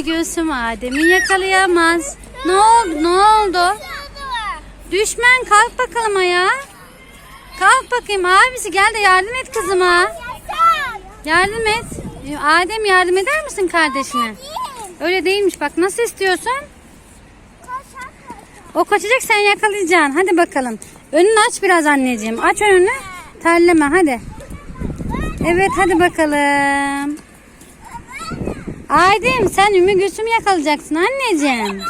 Göğsüm Adem'i yakalayamaz. Ne oldu? Ne oldu? Düşmen kalk bakalım ayağa. Kalk bakayım abisi gel de yardım et kızıma. Yardım et. Adem yardım eder misin kardeşine? Öyle değilmiş bak nasıl istiyorsun? O kaçacak sen yakalayacaksın. Hadi bakalım. Önünü aç biraz anneciğim. Aç önünü. Terleme hadi. Evet hadi bakalım. Adem sen Ümmü Gülsüm'ü yakalayacaksın anneciğim.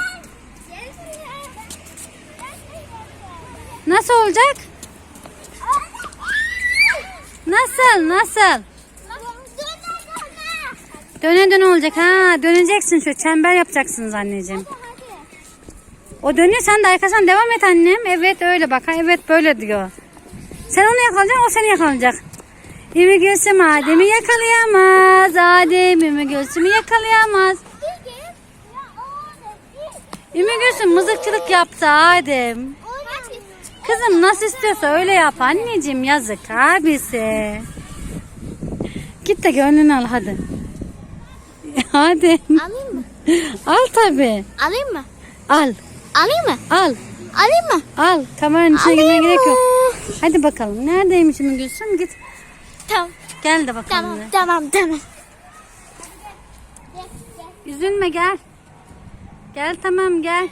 Nasıl olacak? Nasıl? Nasıl? Döne döne olacak. Ha, döneceksin şu çember yapacaksınız anneciğim. O dönüyor sen de arkasından devam et annem. Evet öyle bak. Ha, evet böyle diyor. Sen onu yakalayacaksın o seni yakalayacak. Ümmü Gülsüm Adem'i yakalayamaz. Adem Gülsüm'ü yakalayamaz. Ümmü Gülsüm mızıkçılık yaptı Adem. Kızım nasıl istiyorsa öyle yap anneciğim yazık abisi. Git de gönlünü al hadi. Hadi. Alayım mı? Al tabi. Alayım mı? Al. Alayım mı? Al. Alayım mı? Al. Kameranın içine girmeye gerek yok. Hadi bakalım. Neredeymiş Ümmü Gülsüm? Git. Tamam. Gel de bakalım. Tamam, bir. tamam, tamam. Üzülme gel. Gel tamam gel.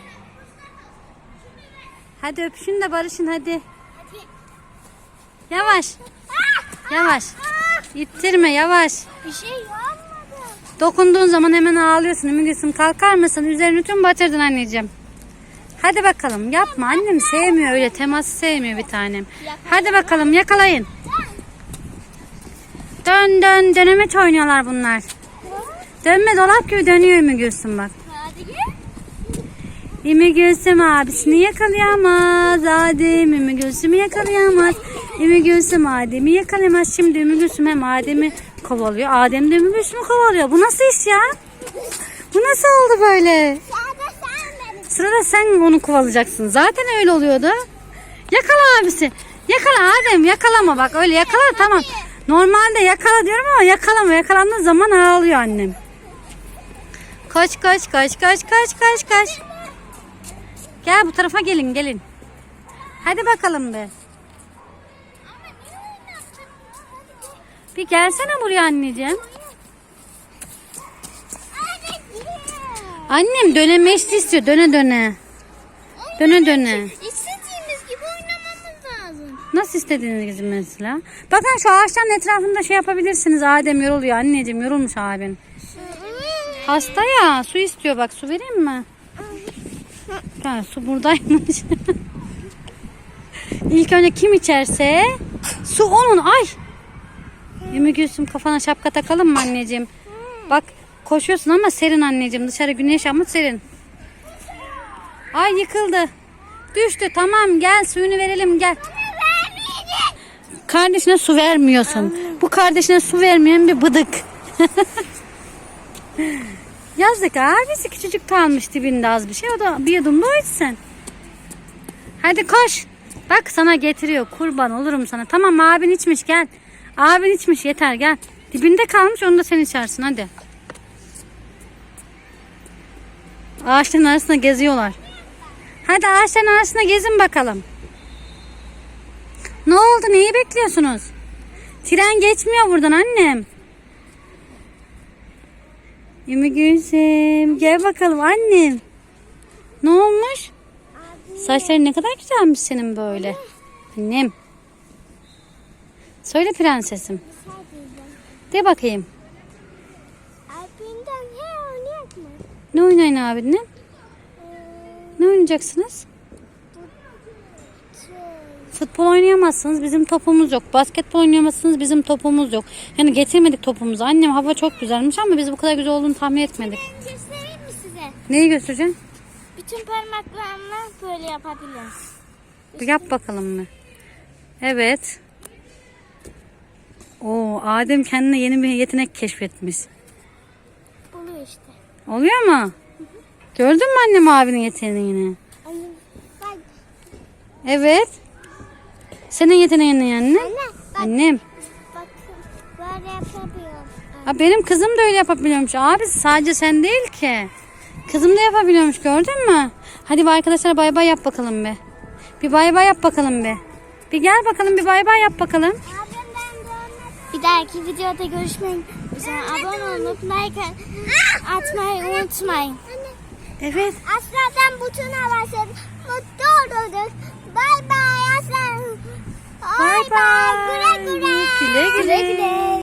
Hadi öpüşün de barışın hadi. Yavaş. Yavaş. İttirme yavaş. Bir şey yapmadım. Dokunduğun zaman hemen ağlıyorsun. Gülsüm kalkar mısın? Üzerini tüm batırdın anneciğim. Hadi bakalım yapma. Annem sevmiyor öyle teması sevmiyor bir tanem. Hadi bakalım yakalayın. Dön dön dönemeç oynuyorlar bunlar. Dönme dolap gibi dönüyor Ümmü Gülsüm bak. Ümmü Gülsüm abisini yakalayamaz. Adem Ümmü Gülsüm'ü yakalayamaz. Ümmü Gülsüm Adem'i yakalayamaz. Şimdi Ümmü Gülsüm hem Adem'i kovalıyor. Adem de Ümmü Gülsüm'ü kovalıyor. Bu nasıl iş ya? Bu nasıl oldu böyle? Sırada sen onu kovalayacaksın. Zaten öyle oluyordu. Yakala abisi. Yakala Adem yakalama bak öyle yakala tamam. Normalde yakala diyorum ama yakalama. Yakalandığı zaman ağlıyor annem. Koş koş koş koş koş koş koş. Gel bu tarafa gelin gelin. Hadi bakalım be. Bir gelsene buraya anneciğim. Annem dönemeçli istiyor döne döne. Döne döne. Nasıl istediğiniz gibi mesela? Bakın şu ağaçların etrafında şey yapabilirsiniz. Adem yoruluyor. Anneciğim yorulmuş abin. Hasta ya. Su istiyor bak. Su vereyim mi? Ha, su buradaymış. İlk önce kim içerse su onun. Ay. Ümmü Gülsüm kafana şapka takalım mı anneciğim? Bak koşuyorsun ama serin anneciğim. Dışarı güneş ama serin. Ay yıkıldı. Düştü. Tamam gel suyunu verelim gel. Kardeşine su vermiyorsun. Bu kardeşine su vermeyen bir bıdık. Yazık abisi küçücük kalmış dibinde az bir şey. O da bir yudum da içsin. Hadi koş. Bak sana getiriyor. Kurban olurum sana. Tamam abin içmiş gel. Abin içmiş yeter gel. Dibinde kalmış onu da sen içersin hadi. Ağaçların arasında geziyorlar. Hadi ağaçların arasında gezin bakalım. Ne oldu? Neyi bekliyorsunuz? Tren geçmiyor buradan annem. Ümmü Gülsüm gel bakalım annem. Ne olmuş? Saçların ne kadar güzelmiş senin böyle. Annem. Söyle prensesim. De bakayım. Abinden ne oynayalım mı? Ne oynayın abinle? Ne oynayacaksınız? Futbol oynayamazsınız. Bizim topumuz yok. Basketbol oynayamazsınız. Bizim topumuz yok. Yani getirmedik topumuzu. Annem hava çok güzelmiş ama biz bu kadar güzel olduğunu tahmin etmedik. Göstereyim mi size? Neyi göstereceksin? Bütün parmaklarımla böyle yapabiliriz. Yap bakalım mı? Evet. Oo, Adem kendine yeni bir yetenek keşfetmiş. Oluyor işte. Oluyor mu? Gördün mü annem abinin yeteneğini? Anne bak. Evet. Senin yeteneğin ne? Anne bak. Annem. Bakın böyle yapabiliyorum. Ha, benim kızım da öyle yapabiliyormuş. Abi sadece sen değil ki. Kızım da yapabiliyormuş gördün mü? Hadi arkadaşlar bay bay yap bakalım bir. Bir bay bay yap bakalım bir. Bir gel bakalım bir bay bay yap bakalım. Bir dahaki videoda görüşmek üzere. Abone olup like atmayı unutmayın. Evet. Aslında butona basın. Bay bay aslan. Bay bay. Güle güle. Güle güle.